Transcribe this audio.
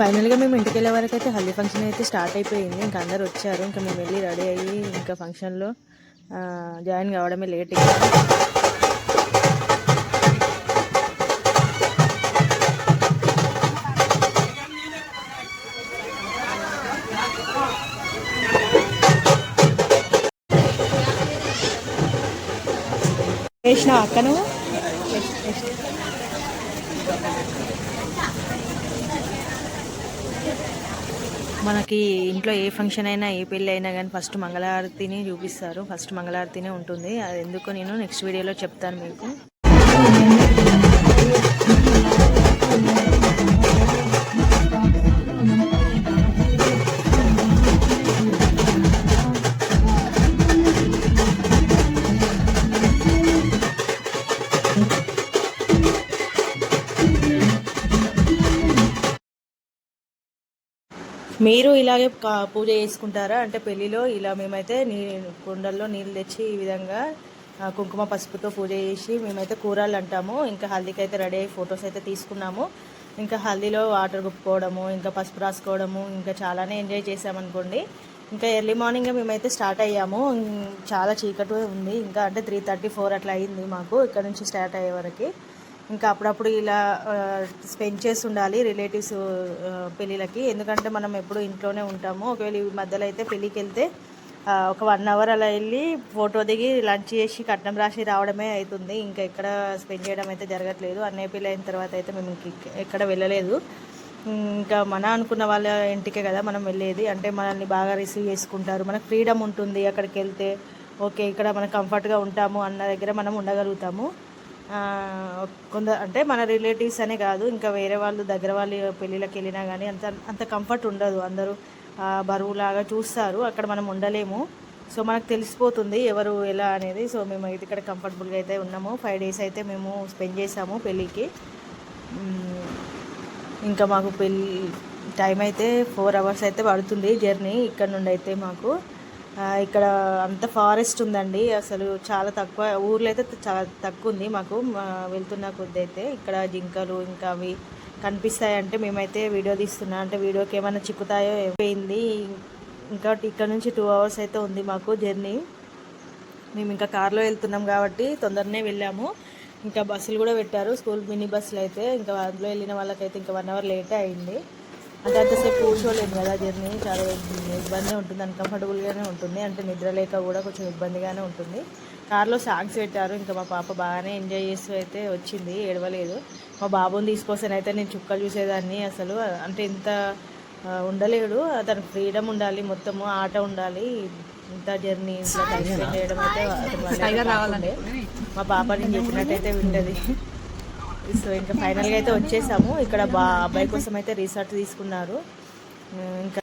ఫైనల్గా మేము ఇంటికి వెళ్ళే వరకు అయితే హల్దీ ఫంక్షన్ అయితే స్టార్ట్ అయిపోయింది. ఇంకా అందరు వచ్చారు. ఇంకా మేము వెళ్ళి రెడీ అయ్యి ఇంకా ఫంక్షన్లో జాయిన్ కావడమే లేట్ ఇంకా. వేసిన అక్కను మనకి ఇంట్లో ఏ ఫంక్షన్ అయినా ఏ పెళ్ళి అయినా కానీ ఫస్ట్ మంగళహారతిని చూపిస్తారు. ఫస్ట్ మంగళహారతినే ఉంటుంది. అది ఎందుకో నేను నెక్స్ట్ వీడియోలో చెప్తాను మీకు. మీరు ఇలాగే కా- పూజ చేసుకుంటారా? అంటే పెళ్ళిలో ఇలా మేమైతే నీ కుండల్లో నీళ్ళు తెచ్చి ఈ విధంగా కుంకుమ పసుపుతో పూజ చేసి మేమైతే కూరలు అంటాము. ఇంకా హల్దీకి అయితే రెడీ అయ్యి ఫొటోస్ అయితే తీసుకున్నాము. ఇంకా హల్దీలో వాటర్ గుప్పుకోవడము ఇంకా పసుపు రాసుకోవడము ఇంకా చాలానే ఎంజాయ్ చేసామనుకోండి ఇంకా ఎర్లీ మార్నింగ్ మేమైతే స్టార్ట్ అయ్యాము. చాలా చీకటి ఉంది. ఇంకా అంటే త్రీ థర్టీ ఫోర్ అట్లా అయింది మాకు. ఇక్కడ నుంచి స్టార్ట్ అయ్యే వరకు. ఇంకా అప్పుడప్పుడు ఇలా స్పెండ్ చేసి ఉండాలి రిలేటివ్స్ పెళ్ళిళ్ళకి. ఎందుకంటే మనం ఎప్పుడు ఇంట్లోనే ఉంటాము. ఒకవేళ ఈ మధ్యలో అయితే పెళ్ళికి వెళ్తే ఒక వన్ అవర్ అలా వెళ్ళి ఫోటో దిగి లంచ్ చేసి కట్నం రాసి రావడమే అవుతుంది ఇంకా ఎక్కడ స్పెండ్ చేయడం అయితే జరగట్లేదు. అన్నయ్య పెళ్ళి అయిన తర్వాత అయితే మేము ఇంక ఎక్కడ వెళ్ళలేదు. ఇంకా మన అనుకున్న వాళ్ళ ఇంటికే కదా మనం వెళ్ళేది. అంటే మనల్ని బాగా రిసీవ్ చేసుకుంటారు. మనకు ఫ్రీడమ్ ఉంటుంది అక్కడికి వెళ్తే. ఓకే ఇక్కడ మనం కంఫర్ట్గా ఉంటాము అన్న దగ్గర మనం ఉండగలుగుతాము. ఆ, కొందరు అంటే మన రిలేటివ్స్ అనే కాదు ఇంకా వేరే వాళ్ళు దగ్గర వాళ్ళు పెళ్ళిళ్ళకి వెళ్ళినా కానీ అంత అంత కంఫర్ట్ ఉండదు. అందరూ బరువులాగా చూస్తారు. అక్కడ మనం ఉండలేము. సో మనకు తెలిసిపోతుంది ఎవరు ఎలా అనేది. సో మేము ఇక్కడ కంఫర్టబుల్గా అయితే ఉన్నాము. ఫైవ్ డేస్ అయితే మేము స్పెండ్ చేసాము పెళ్ళికి. ఇంకా మాకు పెళ్ళి టైం అయితే ఫోర్ అవర్స్ అయితే పడుతుంది జర్నీ ఇక్కడ నుండి అయితే మాకు. ఇక్కడ అంత ఫారెస్ట్ ఉందండి. అసలు చాలా తక్కువ ఊర్లో అయితే చాలా తక్కువ ఉంది మాకు వెళ్తున్న కొద్ది అయితే ఇక్కడ జింకలు ఇంకా అవి కనిపిస్తాయి అంటే మేమైతే వీడియో తీస్తున్నా అంటే వీడియోకి ఏమైనా చిక్కుతాయో అయిపోయింది ఇంకా ఇక్కడ నుంచి టూ అవర్స్ అయితే ఉంది మాకు జర్నీ. మేము ఇంకా కార్లో వెళ్తున్నాం కాబట్టి తొందరనే వెళ్ళాము. ఇంకా బస్సులు కూడా పెట్టారు స్కూల్ మినీ బస్సులు అయితే. ఇంకా అందులో వెళ్ళిన వాళ్ళకైతే ఇంకా వన్ అవర్ లేట్ అయింది. అంటే అంతసేపు కూర్చోలేము కదా జర్నీ. చాలా ఇబ్బంది ఉంటుంది. అన్కంఫర్టబుల్గానే ఉంటుంది. అంటే నిద్ర లేక కూడా కొంచెం ఇబ్బందిగానే ఉంటుంది. కార్లో సాంగ్స్ పెట్టారు. ఇంకా మా పాప బాగానే ఎంజాయ్ చేస్తూ అయితే వచ్చింది. ఏడవలేదు. మా బాబుని తీసుకొస్తాను అయితే నేను చుక్కలు చూసేదాన్ని. అసలు అంటే ఇంత ఉండలేడు. అతనికి ఫ్రీడమ్ ఉండాలి. మొత్తము ఆట ఉండాలి. ఇంత జర్నీ ఇంట్లో టైం స్పెండ్ చేయడం అయితే అతని. మా పాప నేను చెప్పినట్టయితే వింటది. సో ఇంకా ఫైనల్గా అయితే వచ్చేసాము. ఇక్కడ బా అబ్బాయి కోసం అయితే రిసార్ట్ తీసుకున్నారు ఇంకా